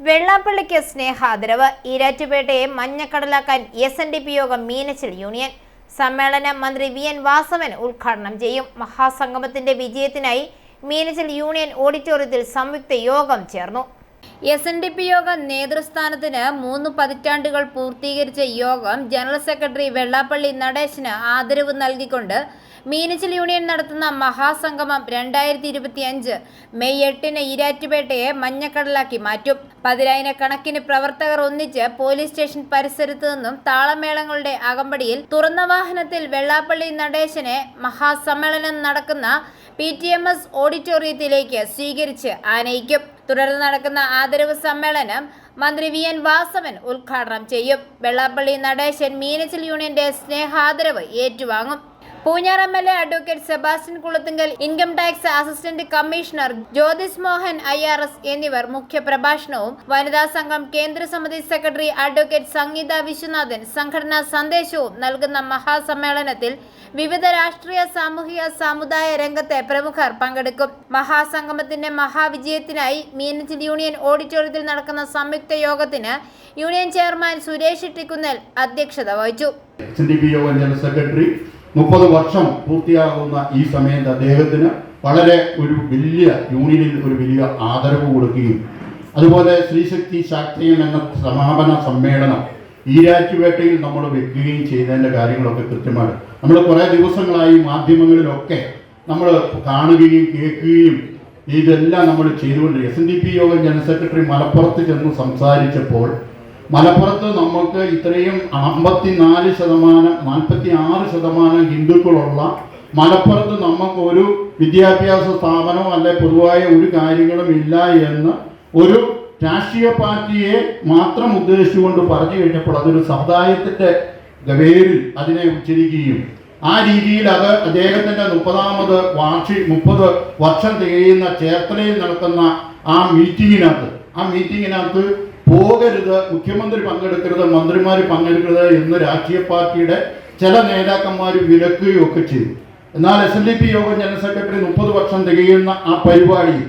വെള്ളാപ്പള്ളിക്ക് സ്നേഹാദരവ്. ഈരാറ്റുപേട്ടയെ മഞ്ഞക്കടലാക്കാൻ എസ് എൻ ഡി പി യോഗം മീനച്ചിൽ യൂണിയൻ. സമ്മേളനം മന്ത്രി വി എൻ വാസവൻ ഉദ്ഘാടനം ചെയ്യും. മഹാസംഗമത്തിന്റെ വിജയത്തിനായി മീനച്ചിൽ യൂണിയൻ ഓഡിറ്റോറിയത്തിൽ സംയുക്ത യോഗം ചേർന്നു. എസ് എൻ ഡി പി യോഗം നേതൃസ്ഥാനത്തിന് മൂന്ന് പതിറ്റാണ്ടുകൾ പൂർത്തീകരിച്ച യോഗം ജനറൽ സെക്രട്ടറി വെള്ളാപ്പള്ളി നടേശന് ആദരവ് നൽകിക്കൊണ്ട് മീനച്ചിൽ യൂണിയൻ നടത്തുന്ന മഹാസംഗമം രണ്ടായിരത്തി ഇരുപത്തി അഞ്ച് മെയ് എട്ടിന് ഈരാറ്റുപേട്ടയെ മഞ്ഞക്കടലാക്കി മാറ്റും. പതിനായിരക്കണക്കിന് പ്രവർത്തകർ ഒന്നിച്ച് പോലീസ് സ്റ്റേഷൻ പരിസരത്ത് നിന്നും താളമേളങ്ങളുടെ അകമ്പടിയിൽ തുറന്ന വാഹനത്തിൽ വെള്ളാപ്പള്ളി നടേശനെ മഹാസമ്മേളനം നടക്കുന്ന പി ടി എം എസ് ഓഡിറ്റോറിയത്തിലേക്ക് സ്വീകരിച്ച് ആനയിക്കും. തുടർന്ന് നടക്കുന്ന ആദരവ് സമ്മേളനം മന്ത്രി വി എൻ വാസവൻ ഉദ്ഘാടനം ചെയ്യും. വെള്ളാപ്പള്ളി നടേശൻ മീനച്ചിൽ യൂണിയന്റെ സ്നേഹാദരവ് ഏറ്റുവാങ്ങും. Poonjar M L A advocate Sebastian Kulathunkal income tax assistant commissioner Jyothis Mohan I R S എന്നിവർ മുഖ്യപ്രഭാഷണവും വനിതാ സംഘം കേന്ദ്ര സമിതി സെക്രട്ടറി അഡ്വക്കേറ്റ് സംഗീത വിശ്വനാഥൻ സംഘടനാ സന്ദേശവും നൽകുന്ന മഹാസമ്മേളനത്തിൽ വിവിധ രാഷ്ട്രീയ സാമൂഹിക സാമുദായ രംഗത്തെ പ്രമുഖർ പങ്കെടുക്കും. മഹാസംഗമത്തിന്റെ മഹാവിജയത്തിനായി മീനച്ചിൽ യൂണിയൻ ഓഡിറ്റോറിയത്തിൽ നടക്കുന്ന സംയുക്ത യോഗത്തിന് യൂണിയൻ ചെയർമാൻ സുരേഷ് ഇട്ടിക്കുന്നേൽ അധ്യക്ഷത വഹിച്ചു. സെക്രട്ടറി മുപ്പത് വർഷം പൂർത്തിയാകുന്ന ഈ സമയത്ത് അദ്ദേഹത്തിന് വളരെ ഒരു വലിയ യൂണിയനിൽ ഒരു വലിയ ആദരവ് കൊടുക്കുകയും അതുപോലെ ശ്രീശക്തി ശാക്തീയം എന്ന സമാപന സമ്മേളനം ഈരാറ്റുപേട്ടയിൽ നമ്മൾ വെക്കുകയും ചെയ്തതിന്റെ കാര്യങ്ങളൊക്കെ കൃത്യമാണ്. നമ്മൾ കുറേ ദിവസങ്ങളായി മാധ്യമങ്ങളിലൊക്കെ നമ്മൾ കാണുകയും കേൾക്കുകയും ഇതെല്ലാം നമ്മൾ ചെയ്തുകൊണ്ട് എസ് എൻ ഡി പി യോഗം ജനറൽ സെക്രട്ടറി മലപ്പുറത്ത് ചെന്ന് സംസാരിച്ചപ്പോൾ മലപ്പുറത്ത് നമുക്ക് ഇത്രയും അമ്പത്തിനാല് ശതമാനം നാൽപ്പത്തി ആറ് ശതമാനം ഹിന്ദുക്കളുള്ള മലപ്പുറത്ത് നമുക്ക് ഒരു വിദ്യാഭ്യാസ സ്ഥാപനമോ അല്ലെ പൊതുവായ ഒരു കാര്യങ്ങളും ഇല്ല എന്ന് ഒരു രാഷ്ട്രീയ പാർട്ടിയെ മാത്രം ഉദ്ദേശിച്ചുകൊണ്ട് പറഞ്ഞു കഴിഞ്ഞപ്പോൾ അതൊരു സമുദായത്തിന്റെ പേരിൽ അതിനെ ഉച്ചരിക്കുകയും ആ രീതിയിൽ അത് അദ്ദേഹത്തിന്റെ മുപ്പതാമത് വാർഷിക മുപ്പത് വർഷം തികയുന്ന ചേർത്തലയിൽ നടത്തുന്ന ആ മീറ്റിങ്ങിനകത്ത് ആ മീറ്റിങ്ങിനകത്ത് പോകരുത് മുഖ്യമന്ത്രി പങ്കെടുക്കരുത് മന്ത്രിമാർ പങ്കെടുക്കരുത് എന്ന് രാഷ്ട്രീയ പാർട്ടിയുടെ ചില നേതാക്കന്മാർ വിലക്കുകയും ഒക്കെ ചെയ്തു. എന്നാൽ എസ് എൻ ഡി പി യോഗം ജനറൽ സെക്രട്ടറി മുപ്പത് വർഷം തികയുന്ന ആ പരിപാടിയിൽ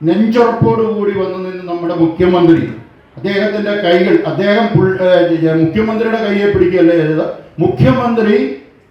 നെഞ്ചുറപ്പോടുകൂടി വന്നു നിന്ന് നമ്മുടെ മുഖ്യമന്ത്രി അദ്ദേഹത്തിന്റെ കൈകൾ അദ്ദേഹം മുഖ്യമന്ത്രിയുടെ കൈയെ പിടിക്കുകയല്ലേ ചെയ്തത്. മുഖ്യമന്ത്രി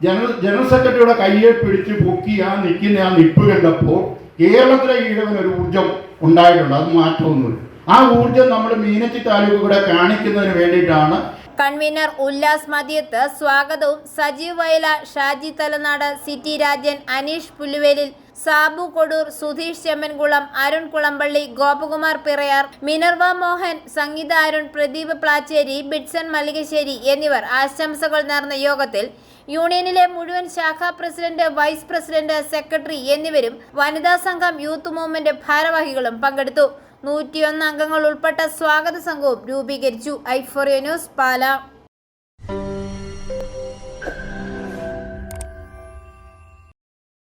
ജനറൽ ജനറൽ സെക്രട്ടറിയുടെ കൈയെ പിടിച്ച് പൊക്കി ആ നിൽക്കുന്ന ആ നിപ്പ് കണ്ടപ്പോൾ കേരളത്തിലെ ഒരു ഊർജം ഉണ്ടായിട്ടുണ്ട്. അത് മാറ്റമൊന്നുമില്ല. ആ ഊർജം നമ്മൾ മീനച്ചി താലൂക്ക് കൂടെ കാണിക്കുന്നതിന് വേണ്ടിയിട്ടാണ്. കൺവീനർ ഉല്ലാസ് മതിയത്ത് സ്വാഗതവും. സജീവ് വയല ഷാജി തലനാട് സിറ്റി രാജൻ അനീഷ് പുല്ലുവേലിൽ സാബു കൊടൂർ സുധീഷ് ചെമ്മൻകുളം അരുൺ കുളമ്പള്ളി ഗോപകുമാർ പിറയാർ മിനർവ മോഹൻ സംഗീത അരുൺ പ്രദീപ് പ്ലാച്ചേരി ബിഡ്സൺ മല്ലികശ്ശേരി എന്നിവർ ആശംസകൾ നേർന്ന യോഗത്തിൽ യൂണിയനിലെ മുഴുവൻ ശാഖാ പ്രസിഡന്റ് വൈസ് പ്രസിഡന്റ് സെക്രട്ടറി എന്നിവരും വനിതാ സംഘം യൂത്ത് മൂവ്മെന്റ് ഭാരവാഹികളും പങ്കെടുത്തു. നൂറ്റിയൊന്ന് അംഗങ്ങൾ ഉൾപ്പെട്ട സ്വാഗത സംഘവും രൂപീകരിച്ചു. ഐഫോറിയ ന്യൂസ് പാല.